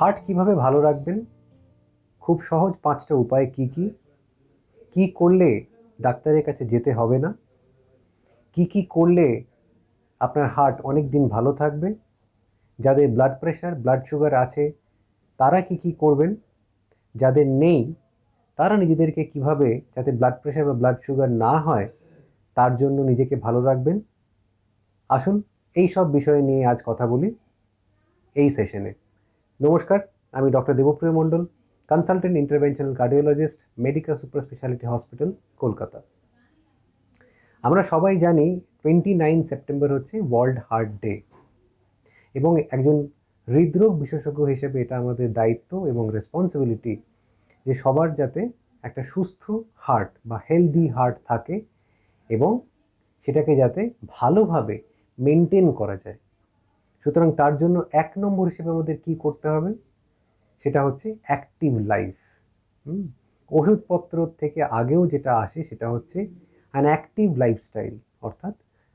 Heart কীভাবে ভালো রাখবেন? খুব সহজ পাঁচটা উপায় কি কি? কি করলে ডাক্তারের কাছে যেতে হবে না? কি কি করলে আপনার হার্ট অনেক দিন ভালো থাকবে? যাদের ব্লাড প্রেশার, ব্লাড সুগার আছে, তারা কি কি করবেন? যাদের নেই, তারা নিজেদেরকে কীভাবে, যাতে ব্লাড প্রেশার বা ব্লাড সুগার না হয়, তার জন্য নিজেকে ভালো রাখবেন? আসুন, এই সব বিষয় নিয়ে আজ কথা বলি। এই সেশনে। নমস্কার, আমি doctor Debpriya Mondal consultant interventional cardiologist medical super speciality hospital Kolkata. আমরা সবাই জানি টোয়েন্টি নাইন সেপ্টেম্বর হচ্ছে ওয়ার্ল্ড হার্ট ডে এবং একজন হৃদরোগ বিশেষজ্ঞ হিসেবে এটা আমাদের দায়িত্ব এবং রেসপন্সিবিলিটি যে সবার যাতে একটা সুস্থ হার্ট বা হেলদি হার্ট থাকে এবং সেটাকে যাতে ভালোভাবে মেনটেন করা যায়। সুতরাং তার জন্য এক নম্বর হিসেবে আমাদের কি করতে হবে? সেটা হচ্ছে অ্যাক্টিভ লাইফ ওষুধপত্র থেকে আগেও যেটা আসে সেটা হচ্ছে অ্যান অ্যাক্টিভ লাইফস্টাইল অর্থাৎ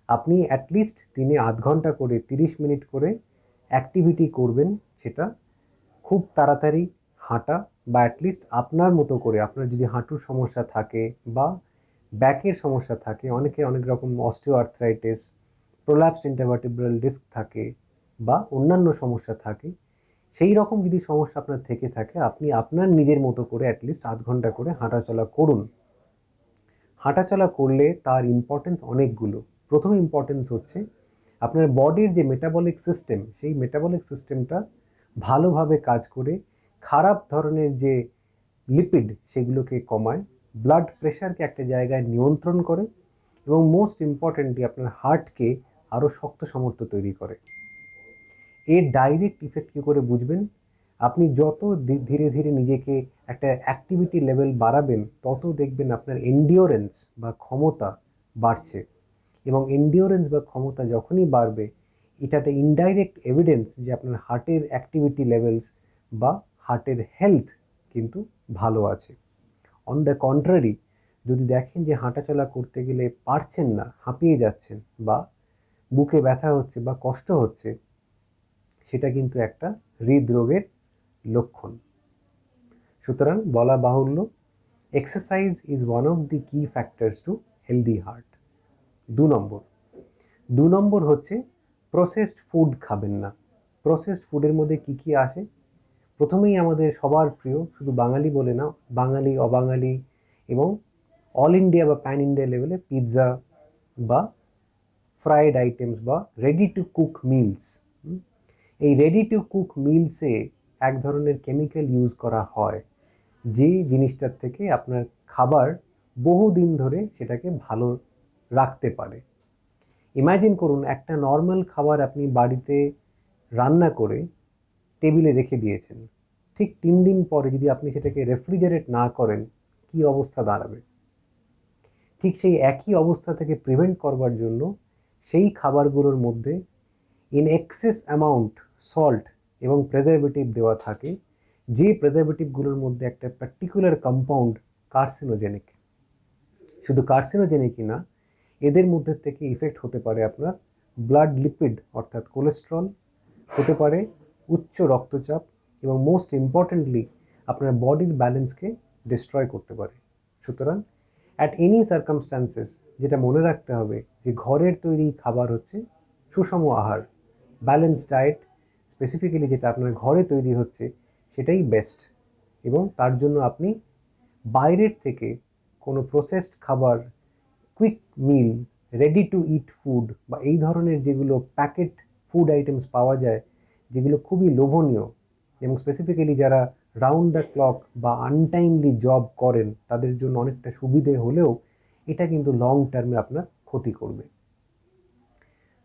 আপনি অ্যাটলিস্ট দিনে আধ ঘণ্টা করে তিরিশ মিনিট করে অ্যাক্টিভিটি করবেন সেটা খুব তাড়াতাড়ি হাঁটা বা অ্যাটলিস্ট আপনার মতো করে আপনার যদি হাঁটুর সমস্যা থাকে বা ব্যাকের সমস্যা থাকে, অনেকে অনেক রকম osteoarthritis prolapsed intervertebral disc থাকে বা অন্যান্য সমস্যা থাকে, সেই রকম যদি সমস্যা আপনার থেকে থাকে, আপনি আপনার নিজের মতো করে অ্যাটলিস্ট আধ ঘণ্টা করে হাঁটাচলা করুন। হাঁটাচলা করলে তার ইম্পর্টেন্স অনেকগুলো। প্রথম ইম্পর্টেন্স হচ্ছে আপনার বডির যে মেটাবলিক সিস্টেম সেই মেটাবলিক সিস্টেমটা ভালোভাবে কাজ করে, খারাপ ধরনের যে লিপিড সেগুলোকে কমায় ব্লাড প্রেশারকে একটা জায়গায় নিয়ন্ত্রণ করে এবং মোস্ট ইম্পর্টেন্টলি আপনার হার্টকে আরও শক্ত সমর্থ তৈরি করে। এর ডাইরেক্ট ইফেক্ট কী করে বুঝবেন? আপনি যত ধীরে ধীরে নিজেকে একটা অ্যাক্টিভিটি লেভেল বাড়াবেন, তত দেখবেন আপনার এন্ডিওরেন্স বা ক্ষমতা বাড়ছে। এবং এন্ডিওরেন্স বা ক্ষমতা যখনই বাড়বে এটা একটা ইনডাইরেক্ট এভিডেন্স যে আপনার হার্টের অ্যাক্টিভিটি লেভেলস বা হার্টের হেলথ কিন্তু ভালো আছে। অন দ্য কন্ট্রারি যদি দেখেন যে হাঁটাচলা করতে গেলে পারছেন না, হাঁপিয়ে যাচ্ছেন বা বুকে ব্যথা হচ্ছে বা কষ্ট হচ্ছে সেটা কিন্তু একটা হৃদরোগের লক্ষণ। সুতরাং বলা বাহুল্য exercise is one of the key factors to healthy heart দু নম্বর দু নম্বর হচ্ছে প্রসেসড ফুড খাবেন না। প্রসেসড ফুডের মধ্যে কি কি আসে? প্রথমেই আমাদের সবার প্রিয়, শুধু বাঙালি বলে না, বাঙালি, অবাঙালি এবং অল ইন্ডিয়া বা প্যান ইন্ডিয়া লেভেলে পিৎজা বা ফ্রাইড আইটেমস বা রেডি টু কুক মিলস এই রেডি টু কুক মিলসে এক ধরনের কেমিক্যাল ইউজ করা হয়। যে জিনিসটার থেকে আপনার খাবার বহুদিন ধরে সেটাকে ভালো রাখতে পারে। ইমাজিন করুন, একটা নর্মাল খাবার আপনি বাড়িতে রান্না করে টেবিলে রেখে দিয়েছেন। ঠিক তিন দিন পরে যদি আপনি সেটাকে রেফ্রিজারেট না করেন, কি অবস্থা দাঁড়াবে? ঠিক সেই একই অবস্থা থেকে প্রিভেন্ট করবার জন্য সেই খাবারগুলোর মধ্যে ইন এক্সেস অ্যামাউন্ট সল্ট এবং প্রেজারভেটিভ দেওয়া থাকে, যে প্রেজারভেটিভগুলোর মধ্যে একটা পার্টিকুলার কম্পাউন্ড কার্সিনোজেনিক শুধু কার্সিনোজেনিকই না, এদের মধ্যে থেকে ইফেক্ট হতে পারে আপনার ব্লাড লিপিড অর্থাৎ কোলেস্ট্রল হতে পারে উচ্চ রক্তচাপ এবং মোস্ট ইম্পর্টেন্টলি আপনার বডির ব্যালেন্সকে ডিস্ট্রয় করতে পারে। সুতরাং অ্যাট এনি সার্কামস্টান্সেস যেটা মনে রাখতে হবে যে ঘরের তৈরি খাবার হচ্ছে সুষম আহার ব্যালেন্স ডায়েট স্পেসিফিক্যালি যেটা আপনার ঘরে তৈরি হচ্ছে, সেটাই বেস্ট এবং তার জন্য আপনি বাইরের থেকে কোনো প্রসেসড খাবার quick meal ready to eat food বা এই ধরনের যেগুলো প্যাকেট ফুড আইটেমস পাওয়া যায়, যেগুলো খুবই লোভনীয় এবং স্পেসিফিক্যালি যারা রাউন্ড দ্য ক্লক বা আনটাইমলি জব করেন, তাদের জন্য অনেকটা সুবিধে হলেও এটা কিন্তু লং টার্মে আপনার ক্ষতি করবে।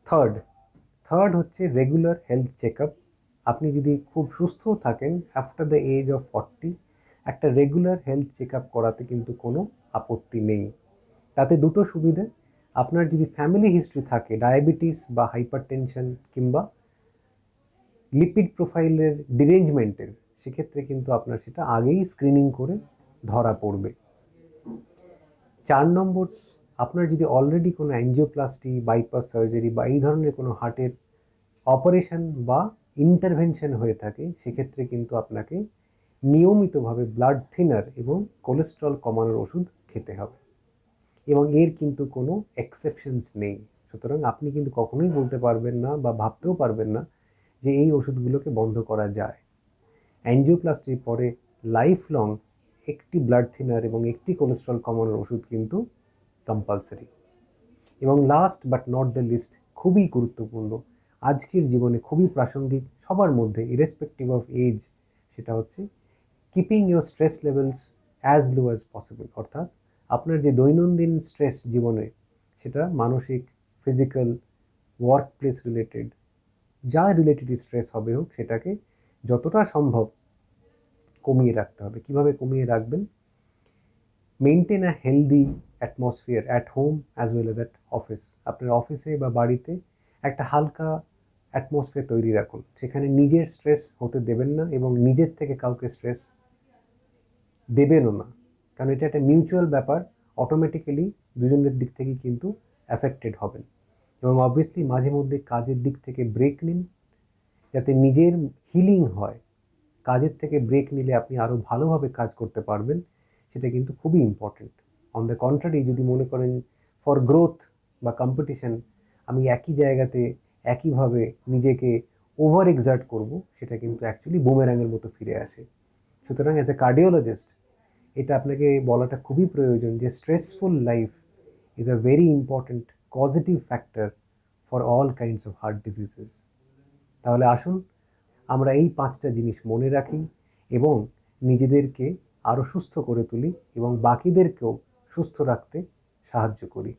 থার্ড থার্ড হচ্ছে রেগুলার হেলথ চেক আপ আপনি যদি খুব সুস্থ থাকেন after the age of forty একটা রেগুলার হেলথ চেক করাতে কিন্তু কোনো আপত্তি নেই। তাতে দুটো সুবিধে, আপনার যদি ফ্যামিলি হিস্ট্রি থাকে ডায়াবেটিস বা হাইপার টেনশন কিংবা লিপিড প্রোফাইলের ডিরেঞ্জমেন্টের সেক্ষেত্রে কিন্তু আপনার সেটা আগেই স্ক্রিনিং করে ধরা পড়বে। চার নম্বর আপনার যদি অলরেডি কোনো অ্যাঞ্জিওপ্লাস্টি বাইপাস সার্জারি বা এই ধরনের কোনো হার্টের অপারেশন বা ইন্টারভেনশন হয়ে থাকে, সেক্ষেত্রে কিন্তু আপনাকে নিয়মিতভাবে ব্লাড থিনার এবং কোলেস্ট্রল কমানোর ওষুধ খেতে হবে। এবং এর কিন্তু কোনো এক্সেপশনস নেই। সুতরাং আপনি কিন্তু কখনোই বলতে পারবেন না বা ভাবতেও পারবেন না যে এই ওষুধগুলোকে বন্ধ করা যায়। অ্যাঞ্জিওপ্লাস্টির পরে লাইফ লং একটি ব্লাড থিনার এবং একটি কোলেস্ট্রল কমানোর ওষুধ কিন্তু কম্পালসারি এবং last but not the least খুবই গুরুত্বপূর্ণ, আজকের জীবনে খুবই প্রাসঙ্গিক, সবার মধ্যে ইরেসপেক্টিভ অফ এজ সেটা হচ্ছে keeping your stress levels as low as possible অর্থাৎ আপনার যে দৈনন্দিন স্ট্রেস জীবনে, সেটা মানসিক ফিজিক্যাল ওয়ার্ক প্লেস রিলেটেড যা রিলেটেড স্ট্রেস হবে হোক, সেটাকে যতটা সম্ভব কমিয়ে রাখতে হবে। কীভাবে কমিয়ে রাখবেন? Maintain a healthy atmosphere at home as well as at office আপনার অফিসে বা বাড়িতে একটা হালকা অ্যাটমসফিয়ার তৈরি রাখুন। সেখানে নিজের স্ট্রেস হতে দেবেন না এবং নিজের থেকে কাউকে স্ট্রেস দেবেনও না। কারণ এটা একটা মিউচুয়াল ব্যাপার অটোমেটিক্যালি দুজনের দিক থেকেই কিন্তু অ্যাফেক্টেড হবেন। এবং অবভিয়াসলি মাঝে মধ্যে কাজের দিক থেকে ব্রেক নিন, যাতে নিজের হিলিং হয়। কাজের থেকে ব্রেক নিলে আপনি আরও ভালোভাবে কাজ করতে পারবেন, সেটা কিন্তু খুবই ইম্পর্টেন্ট অন দ্য কন্ট্রারি যদি মনে করেন ফর গ্রোথ বা কম্পিটিশন আমি একই জায়গাতে, একইভাবে নিজেকে ওভার এক্সার্ট করব, সেটা কিন্তু অ্যাকচুয়ালি বুমেরাঙের মতো ফিরে আসে। সুতরাং অ্যাজ এ কার্ডিওলজিস্ট এটা আপনাকে বলাটা খুবই প্রয়োজন যে stressful life is a very important positive factor for all kinds of heart diseases তাহলে আসুন, আমরা এই পাঁচটা জিনিস মনে রাখি এবং নিজেদেরকে আরও সুস্থ করে তুলি এবং বাকিদেরকেও সুস্থ রাখতে সাহায্য করি।